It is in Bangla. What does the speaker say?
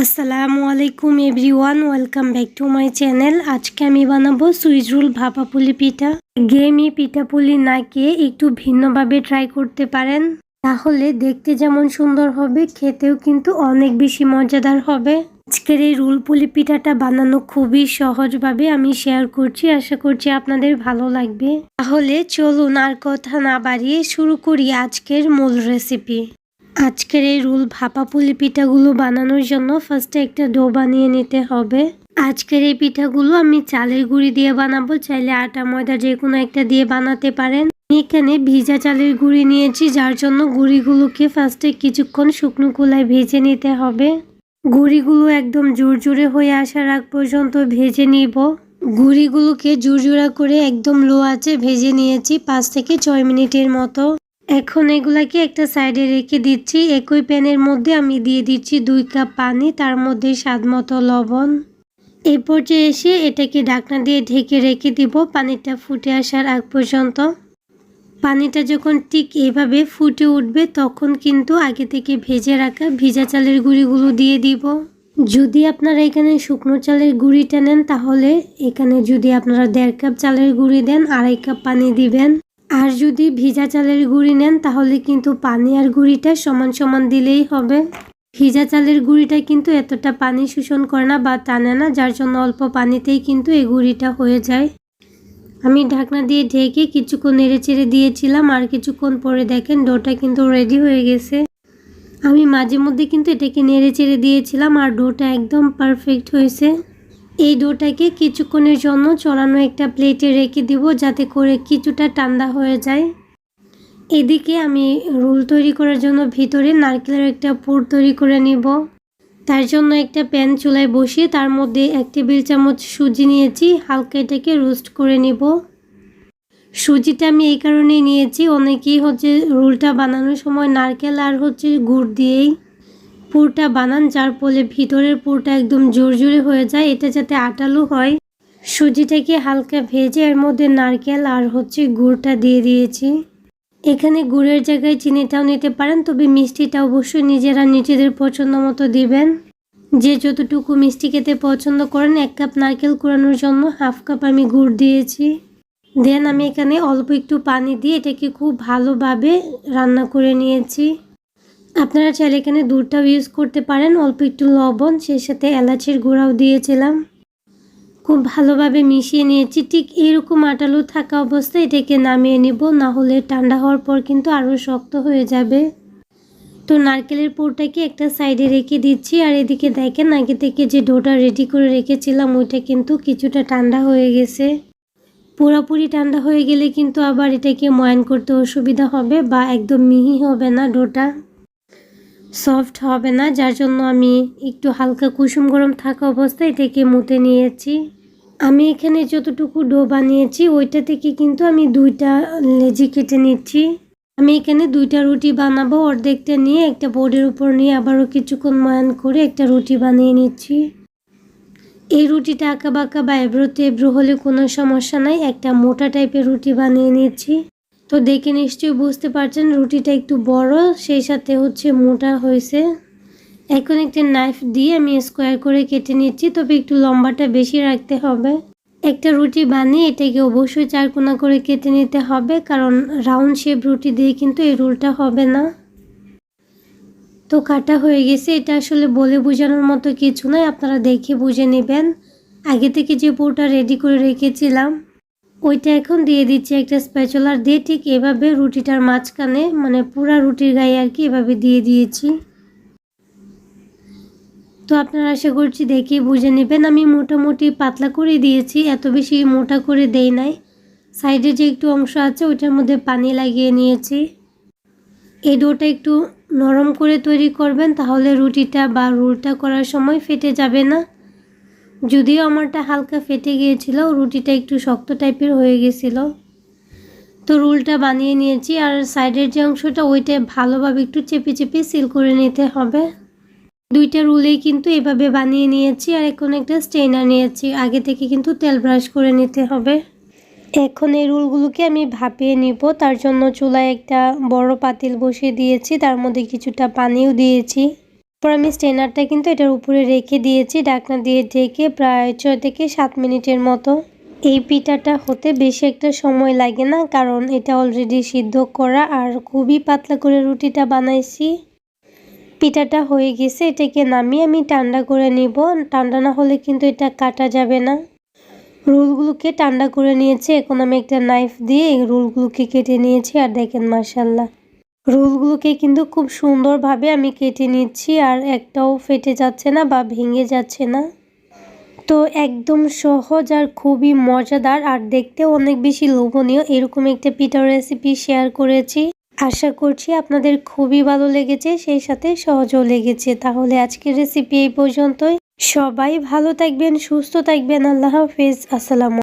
আসসালামু আলাইকুম everyone, welcome back to my channel. আজকে আমি বানাবো সুইচ রোল ভাপা পুলি পিঠা। গেমি পিঠা পুলি না খেয়ে একটু ভিন্নভাবে ট্রাই করতে পারেন। তাহলে দেখতে যেমন সুন্দর হবে, খেতেও কিন্তু অনেক বেশি মজাদার হবে। আজকের এই রুল পুলি পিঠাটা বানানো খুবই সহজভাবে আমি শেয়ার করছি, আশা করছি আপনাদের ভালো লাগবে। তাহলে চলুন আর কথা না বাড়িয়ে শুরু করি আজকের মূল রেসিপি আজকের এই রুল ভাপা পুলি পিঠাগুলো বানানোর জন্য ফার্স্টে একটা ডো বানিয়ে নিতে হবে। আজকের এই পিঠাগুলো আমি চালের গুঁড়ি দিয়ে বানাবো, চাইলে আটা, ময়দা যে কোনো একটা দিয়ে বানাতে পারেন। এখানে ভিজা চালের গুঁড়ি নিয়েছি, যার জন্য গুঁড়িগুলোকে ফার্স্টে কিছুক্ষণ শুকনো কুলায় ভেজে নিতে হবে। গুঁড়িগুলো একদম জোর জোরে হয়ে আসার আগ পর্যন্ত ভেজে নিব। গুঁড়িগুলোকে জুরজুরা করে একদম লো আছে ভেজে নিয়েছি, পাঁচ থেকে ছয় মিনিটের মতো। এখন এগুলাকে একটা সাইডে রেখে দিচ্ছি। একই প্যানের মধ্যে আমি দিয়ে দিচ্ছি দুই কাপ পানি, তার মধ্যে স্বাদ মতো লবণ। এই পর্যায়ে এসে এটাকে ঢাকনা দিয়ে ঢেকে রেখে দিব, পানিটা ফুটে আসার আগ পর্যন্ত। পানিটা যখন ঠিক এভাবে ফুটে উঠবে, তখন কিন্তু আগে থেকে ভেজে রাখা ভিজা চালের গুঁড়িগুলো দিয়ে দিব। যদি আপনারা এখানে শুকনো চালের গুঁড়িটা নেন, তাহলে এখানে যদি আপনারা দেড় কাপ চালের গুঁড়ি দেন, আড়াই কাপ পানি দিবেন। আর যদি ভিজা চালের গুঁড়ি নেন, তাহলে কিন্তু পানি আর গুঁড়িটা সমান সমান দিলেই হবে। ভিজা চালের গুঁড়িটা কিন্তু এতটা পানি শোষণ করে না বা টানে না, যার জন্য অল্প পানিতেই কিন্তু এই গুঁড়িটা হয়ে যায়। আমি ঢাকনা দিয়ে ঢেকে কিছুক্ষণ নেড়ে চেড়ে দিয়েছিলাম, আর কিছুক্ষণ পরে দেখেন ডোটা কিন্তু রেডি হয়ে গেছে। আমি মাঝে মধ্যে কিন্তু এটাকে নেড়ে চেড়ে দিয়েছিলাম, আর ডোটা একদম পারফেক্ট হয়েছে। এই ডোটাকে কিছুক্ষণের জন্য চড়ানো একটা প্লেটে রেখে দিব যাতে করে কিছুটা ঠান্ডা হয়ে যায়। এদিকে আমি রোল তৈরি করার জন্য ভিতরে নারকেলের একটা পুর তৈরি করে নিব। তার জন্য একটা প্যান চুলায় বসিয়ে তার মধ্যে এক টেবিল চামচ সুজি নিয়েছি, হালকা এটাকে রোস্ট করে নিব। সুজিটা আমি এই কারণেই নিয়েছি, অনেকেই হচ্ছে রোলটা বানানোর সময় নারকেল আর হচ্ছে গুড় দিয়েই পুরটা বানান, যার ফলে ভিতরের পুরটা একদম জোর জোরে হয়ে যায়। এটা যাতে আটালো হয়। সুজিটাকে হালকা ভেজে এর মধ্যে নারকেল আর হচ্ছে গুড়টা দিয়ে দিয়েছি। এখানে গুড়ের জায়গায় চিনিটাও নিতে পারেন, তবে মিষ্টিটা অবশ্যই নিজেরা নিজেদের পছন্দ মতো দিবেন। যে যতটুকু মিষ্টি খেতে পছন্দ করেন, এক কাপ নারকেল কুড়ানোর জন্য হাফ কাপ আমি গুড় দিয়েছি। দেন আমি এখানে অল্প একটু পানি দিয়ে এটাকে খুব ভালোভাবে রান্না করে নিয়েছি। আপনারা চাইলে এখানে দুধটাও ইউজ করতে পারেন। অল্প একটু লবণ, সেই সাথে এলাচের গুঁড়াও দিয়েছিলাম। খুব ভালোভাবে মিশিয়ে নিয়েছি। ঠিক এরকম আটালো থাকা অবস্থায় এটাকে নামিয়ে নিব, না হলে ঠান্ডা হওয়ার পর কিন্তু আরও শক্ত হয়ে যাবে। তো নারকেলের পুরটাকে একটা সাইডে রেখে দিচ্ছি। আর এদিকে দেখেন, আগে থেকে যে ডোটা রেডি করে রেখেছিলাম, ওইটা কিন্তু কিছুটা ঠান্ডা হয়ে গেছে। পুরোপুরি ঠান্ডা হয়ে গেলে কিন্তু আবার এটাকে ময়ান করতে অসুবিধা হবে বা একদম মিহি হবে না ডোটা। সফট হবে না, যার জন্য আমি একটু হালকা কুসুম গরম থাকা অবস্থায় এটাকে মুতে নিয়েছি। আমি এখানে যতটুকু ডো বানিয়েছি, ওইটা থেকে কিন্তু আমি দুইটা লেজি কেটে নিচ্ছি। আমি এখানে দুইটা রুটি বানাবো, অর্ধেকটা নিয়ে একটা বোর্ডের উপর নিয়ে আবারও কিছুক্ষণ ময়ান করে একটা রুটি বানিয়ে নিচ্ছি। এই রুটিটা আঁকা বাঁকা বা এব্রো তেব্রো হলে কোনো সমস্যা নাই, একটা মোটা টাইপের রুটি বানিয়ে নিচ্ছি। তো দেখে নিশ্চয়ই বুঝতে পারছেন, রুটিটা একটু বড়, সেই সাথে হচ্ছে মোটা হয়েছে। এখন একটা নাইফ দিয়ে আমি স্কোয়ার করে কেটে নিচ্ছি, তবে একটু লম্বাটা বেশি রাখতে হবে। একটা রুটি বানিয়ে এটাকে অবশ্যই চারকোনা করে কেটে নিতে হবে, কারণ রাউন্ড শেপ রুটি দিয়ে কিন্তু এই রোলটা হবে না। তো কাটা হয়ে গেছে, এটা আসলে বলে বোঝানোর মতো কিছু নয়, আপনারা দেখে বুঝে নেবেন। আগে থেকে যে পুরোটা রেডি করে রেখেছিলাম ওইটা এখন দিয়ে দিচ্ছি একটা স্প্যাচুলার দিয়ে ঠিক এভাবে রুটিটার মাঝখানে মানে পুরা রুটির গায়ে আর কি এভাবে দিয়ে দিয়েছি। তো আপনারা আশা করছি দেখে বুঝে নেবেন। আমি মোটামুটি পাতলা করে দিয়েছি, এত বেশি মোটা করে দেই নাই। সাইডে যে একটু অংশ আছে, ওইটার মধ্যে পানি লাগিয়ে নিয়েছি। এই ডোটা একটু নরম করে তৈরি করবেন, তাহলে রুটিটা বা রোলটা করার সময় ফেটে যাবে না। যদিও আমারটা হালকা ফেটে গিয়েছিল, রুটিটা একটু শক্ত টাইপের হয়ে গেছিল। তো রুলটা বানিয়ে নিয়েছি, আর সাইডের যে অংশটা ওইটা ভালোভাবে একটু চেপে চেপে সিল করে নিতে হবে। দুইটা রুলেই কিন্তু এভাবে বানিয়ে নিয়েছি, আর এখন একটা স্টেনার নিয়েছি। আগে থেকে কিন্তু তেল ব্রাশ করে নিতে হবে। এখন এই রুলগুলোকে আমি ভাপিয়ে নিব। তার জন্য চুলায় একটা বড় পাতিল বসিয়ে দিয়েছি, তার মধ্যে কিছুটা পানিও দিয়েছি। তারপর আমি স্টেনারটা কিন্তু এটার উপরে রেখে দিয়েছি, ডাকনা দিয়ে ঢেকে প্রায় ছয় থেকে সাত মিনিটের মতো। এই পিঠাটা হতে বেশি একটা সময় লাগে না, কারণ এটা অলরেডি সিদ্ধ করা আর খুবই পাতলা করে রুটিটা বানাইছি। পিঠাটা হয়ে গেছে, এটাকে নামিয়ে আমি ঠান্ডা করে নিব। ঠান্ডা না হলে কিন্তু এটা কাটা যাবে না। রোলগুলোকে ঠান্ডা করে নিয়েছি, এখন আমি একটা নাইফ দিয়ে রোলগুলোকে কেটে নিয়েছি, আর দেখেন মার্শাল্লাহ রোলগুলোকে কিন্তু খুব সুন্দরভাবে আমি কেটে নিচ্ছি আর একটাও ফেটে যাচ্ছে না বা ভেঙে যাচ্ছে না। তো একদম সহজ আর খুবই মজাদার আর দেখতেও অনেক বেশি লোভনীয় এরকম একটা পিঠার রেসিপি শেয়ার করেছি। আশা করছি আপনাদের খুবই ভালো লেগেছে, সেই সাথে সহজও লেগেছে। তাহলে আজকের রেসিপি এই পর্যন্তই। সবাই ভালো থাকবেন, সুস্থ থাকবেন, আল্লাহ হাফেজ। আসসালাম